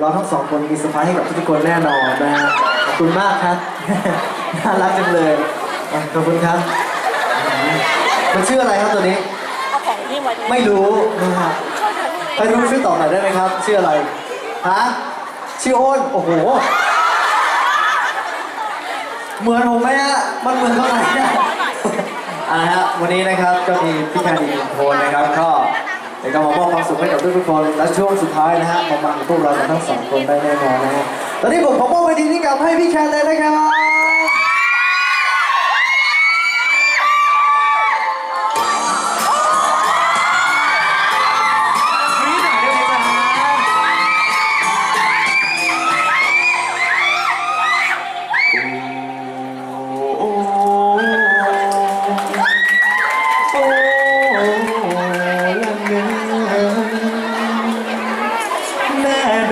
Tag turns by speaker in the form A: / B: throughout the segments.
A: เราทั้งสองคนมีเซอร์ไพรส์ให้กับทุกๆคนแน่นอนนะฮะขอบคุณมากครับ น่ารักจังเลยอะขอบคุณครับ มันชื่ออะไรครับตัวนี้
B: เอาของที่ไว้
A: ไม่รู้นะครับใครรู้ช่วยตอบหน่อยได้ไหมครับชื่ออะไรฮะชื่อโอนโอ้โห เหมือนผมไหมฮะมันเหมือนเท่าไหร่เนี่ยอ่าฮะวันนี้นะครับก็มีพี่แคนอีกหนึ่งคนนะครับก็ เดี๋ยวก็มามอบความสุขให้กับทุกๆคนและช่วงสุดท้ายนะฮะมาบังพวกเราทั้งสองคนได้แน่นอนนะฮะตอนนี้ผมขอมอบเวทีนี้กลับให้พี่แคนเลยนะครับ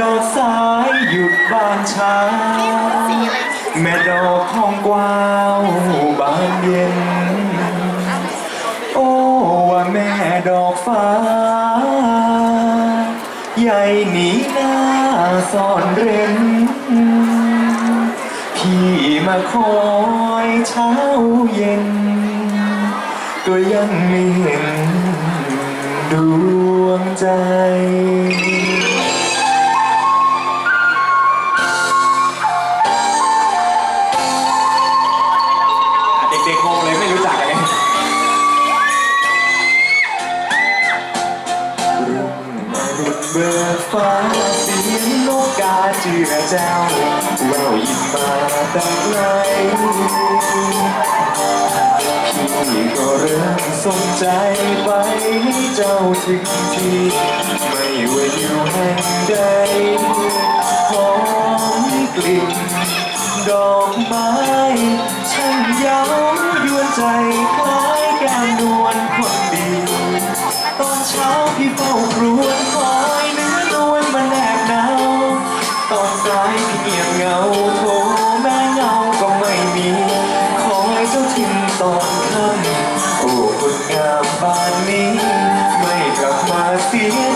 C: ดอกสายหยุดบานเช้า แม่ดอกทองกวาวบานเย็น โอ้ว่าแม่ดอกฟ้า ใหญ่หนีหน้าซ่อนเร้น พี่มาคอยเช้าเย็น ก็ยังไม่เห็นดวงใจ เด็กๆงงเลยไม่รู้จักกันเลยรุ่งมารุ่นเบิกฟ้าสีนกกาเจือเจ้าแววยิ้มมาแต่ไกลพี่ก็เริ่มสนใจไปเจ้าถึงที่ไม่ว่าอยู่แห่งใดหอมกลิ่นดอกไม้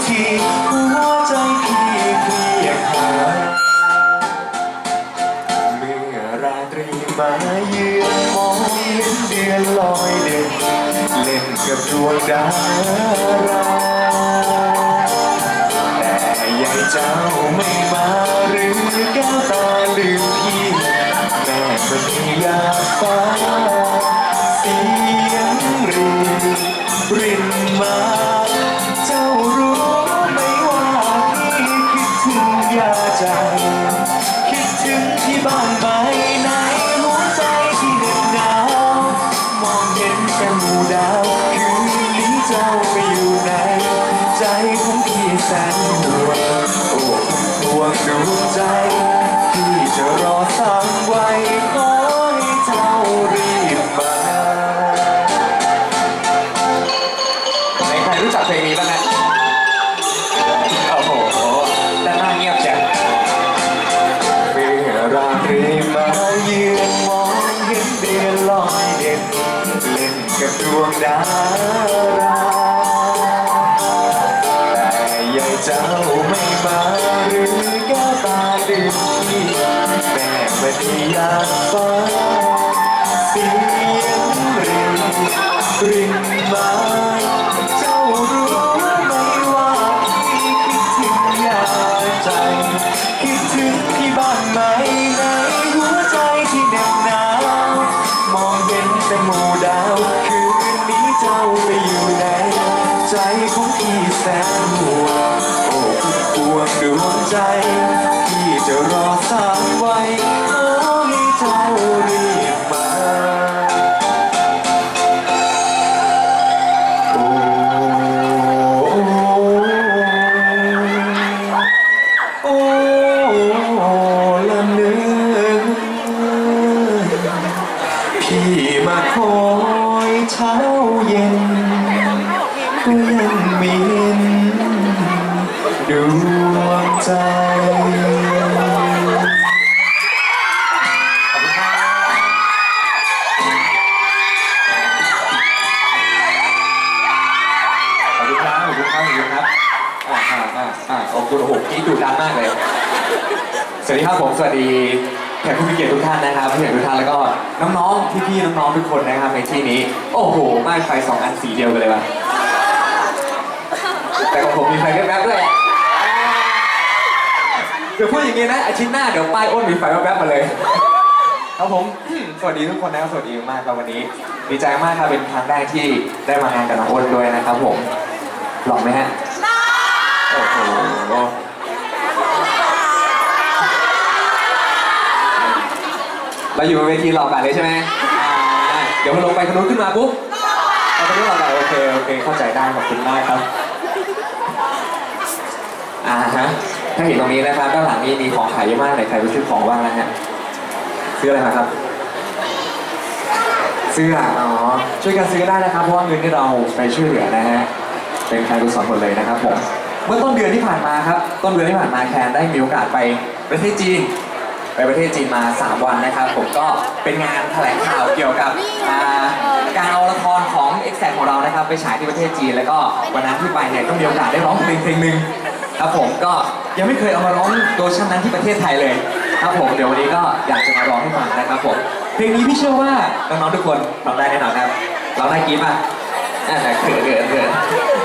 C: ทีหัวใจพี่เครียดหาเมื่อราตรีมาเยือนมองเห็นเดือนลอยเด่นเล่นกับดวงดาราแต่ยายเจ้าไม่มาหรือแก้วตาลืมพี่แม่มันอยาฟ้า บ้านใบในหัวใจที่เหน็บหนาวมองเห็นแต่หมู่ดาวคืนนี้เจ้าไปอยู่ไหนใจของพี่แสนห่วงโอ้ห่วงดวงใจพี่จะรอสั่งไว้ขอให้เจ้ารีบมาไหนใครรู้จักเพลงนี้บ้างนะ กับดวงดาราแต่ยายเจ้าไม่มาหรือแก้ตาดื่มพี่แม่ไม่ได้อยากฟ้าเสียงรินรินมาเจ้ารู้ไหมว่าพี่คิดถึงยาใจ คิดถึงที่บ้านไหนในหัว วงดวงใจพี่จะรอสายไว้ขอให้เจ้ารีบมาโอ้โอ้ละเนื้อพี่มาคอยเช้าเย็นก็ยังมีดวง ใจขอบคุณครับขอบคุณครับขอบคุณครับขอบคุณครับอ่าอ่าอ่าอ่าขอบคุณโอ้โหพี่ดูดังมากเลย
D: สวัสดีครับผมสวัสดีแขกผู้มีเกียรติทุกท่านนะครับผู้ใหญ่ทุกท่านแล้วก็น้องๆพี่ๆน้องๆทุกคนนะครับในที่นี้ โอ้โหไม่านไฟสองอันสีเดียวกันเลยว่ะแต่ของผมมีไฟแวบๆด้วย ดี๋ยวพูดอย่างนี้นะอาทิตย์หน้าเดี๋ยวป้ายอ้นมีไฟแวบมาเลย ครับผม สวัสดีทุกคนนะครับสวัสดีมากครับวันนี้ ดีใจมากครับเป็นครั้งแรกที่ได้มางานกับน้องอ้นด้วยนะครับผมหล่อไหมฮะโอ้โหเราอยู่บนเวทีหลอกกันเลยใช่ไหมอ่าเดี๋ยวพอลงไปคนนู้นขึ้นมาปุ๊บเราคนนู้นหลอกกันโอเคโอเคเข้าใจได้ขอบคุณมากครับอ่าฮะ ถ้าเห็นตรงนี้นะครับด้านหลังนี้มีของขายเยอะมากไหนใครไปซื้อของบ้างนะฮะซื้ออะไรมาครับเสื้ออ๋อช่วยกันซื้อได้นะครับเพราะว่าเงินที่เราไปช่วยเหลือนะฮะเป็นการกุศลหมดเลยนะครับผมเมื่อต้นเดือนที่ผ่านมาครับต้นเดือนที่ผ่านมาแคนได้มีโอกาสไปประเทศจีน ไปประเทศจีนมา 3 วันนะครับ ผมก็เป็นงานแถลงข่าวเกี่ยวกับการเอาละครของ e x a c t ของเรานะครับ ไปฉายที่ประเทศจีน แล้วก็วันนั้นที่ไปเนี่ยก็มีโอกาสได้ร้องเพลงเพลงหนึ่ง ครับผมก็ยังไม่เคยเอามาร้องโดยชั่นนั้นที่ประเทศไทยเลยครับผมเดี๋ยววันนี้ก็อยากจะมาร้องให้ฟังนะครับผมเพลงนี้พี่เชื่อว่าน้องๆทุกคนร้องได้แน่นอนครับร้องได้กี่ป่ะอ่าเขินเขินเขิน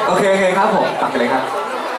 D: โอเคโอเคครับผมฟังกันเลยครับ